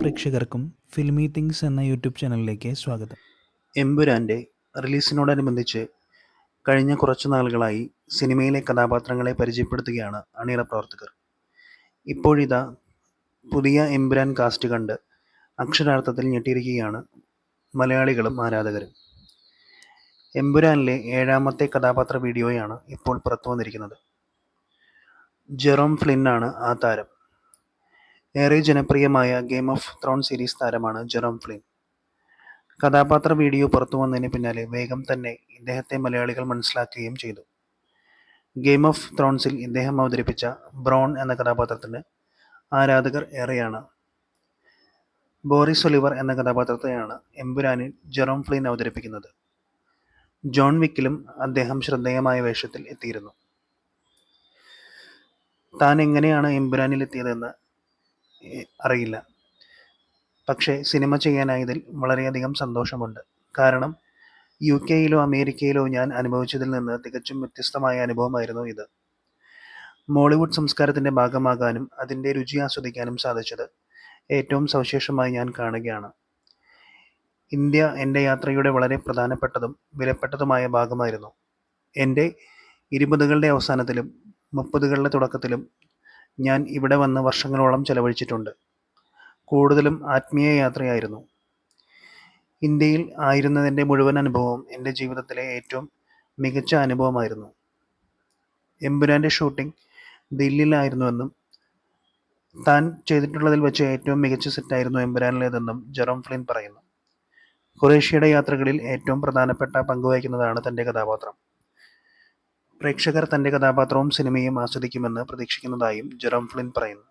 പ്രേക്ഷകർക്കും ഫിലിമി തിങ്സ് എന്ന യൂട്യൂബ് ചാനലിലേക്ക് സ്വാഗതം. എമ്പുരാന്റെ റിലീസിനോടനുബന്ധിച്ച് കഴിഞ്ഞ കുറച്ച് നാളുകളായി സിനിമയിലെ കഥാപാത്രങ്ങളെ പരിചയപ്പെടുത്തുകയാണ് അണിയറ പ്രവർത്തകർ. ഇപ്പോഴിതാ പുതിയ എമ്പുരാൻ കാസ്റ്റ് കണ്ട് അക്ഷരാർത്ഥത്തിൽ ഞെട്ടിയിരിക്കുകയാണ് മലയാളികളും ആരാധകരും. എമ്പുരാനിലെ ഏഴാമത്തെ കഥാപാത്ര വീഡിയോയാണ് ഇപ്പോൾ പുറത്തു വന്നിരിക്കുന്നത് ജെറോം ആണ് ആ താരം. ഏറെ ജനപ്രിയമായ ഗെയിം ഓഫ് ത്രോൺ സീരീസ് താരമാണ് ജെറോം ഫ്ലിൻ കഥാപാത്ര വീഡിയോ പുറത്തു വന്നതിന് പിന്നാലെ വേഗം തന്നെ ഇദ്ദേഹത്തെ മലയാളികൾ മനസ്സിലാക്കുകയും ചെയ്തു. ഗെയിം ഓഫ് ത്രോൺസിൽ ഇദ്ദേഹം അവതരിപ്പിച്ച ബ്രോൺ എന്ന കഥാപാത്രത്തിന് ആരാധകർ ഏറെയാണ്. ബോറിസ് ഒലിവർ എന്ന കഥാപാത്രത്തെയാണ് എമ്പുരാനിൽ ജെറോം ഫ്ലിൻ അവതരിപ്പിക്കുന്നത്. ജോൺ വിക്കിലും അദ്ദേഹം ശ്രദ്ധേയമായ വേഷത്തിൽ എത്തിയിരുന്നു. താൻ എങ്ങനെയാണ് എമ്പുരാനിൽ എത്തിയതെന്ന് അറിയില്ല. പക്ഷേ സിനിമ ചെയ്യാനായതിൽ വളരെയധികം സന്തോഷമുണ്ട്. കാരണം യു കെയിലോ അമേരിക്കയിലോ ഞാൻ അനുഭവിച്ചതിൽ നിന്ന് തികച്ചും വ്യത്യസ്തമായ അനുഭവമായിരുന്നു ഇത്. മോളിവുഡ് സംസ്കാരത്തിന്റെ ഭാഗമാകാനും അതിന്റെ രുചി ആസ്വദിക്കാനും സാധിച്ചത് ഏറ്റവും സവിശേഷമായി ഞാൻ കാണുകയാണ്. ഇന്ത്യ എന്റെ യാത്രയുടെ വളരെ പ്രധാനപ്പെട്ടതും വിലപ്പെട്ടതുമായ ഭാഗമായിരുന്നു. എന്റെ ഇരുപതുകളുടെ അവസാനത്തിലും മുപ്പതുകളുടെ തുടക്കത്തിലും ഞാൻ ഇവിടെ വന്ന് വർഷങ്ങളോളം ചെലവഴിച്ചിട്ടുണ്ട്. കൂടുതലും ആത്മീയ യാത്രയായിരുന്നു. ഇന്ത്യയിൽ ആയിരുന്നതിന്റെ മുഴുവൻ അനുഭവം എന്റെ ജീവിതത്തിലെ ഏറ്റവും മികച്ച അനുഭവമായിരുന്നു. എമ്പുരാന്റെ ഷൂട്ടിംഗ് ദില്ലിയിലായിരുന്നുവെന്നും താൻ ചെയ്തിട്ടുള്ളതിൽ വെച്ച് ഏറ്റവും മികച്ച സെറ്റായിരുന്നു എമ്പുരാനിലേതെന്നും ജെറോം ഫ്ലിൻ പറയുന്നു. ഖുറേഷ്യയുടെ യാത്രകളിൽ ഏറ്റവും പ്രധാനപ്പെട്ട പങ്കുവഹിക്കുന്നതാണ് തന്റെ കഥാപാത്രം. പ്രേക്ഷകർ തന്റെ കഥാപാത്രവും സിനിമയും ആസ്വദിക്കുമെന്ന് പ്രതീക്ഷിക്കുന്നതായും ജെറോം ഫ്ലിൻ പറയുന്നു.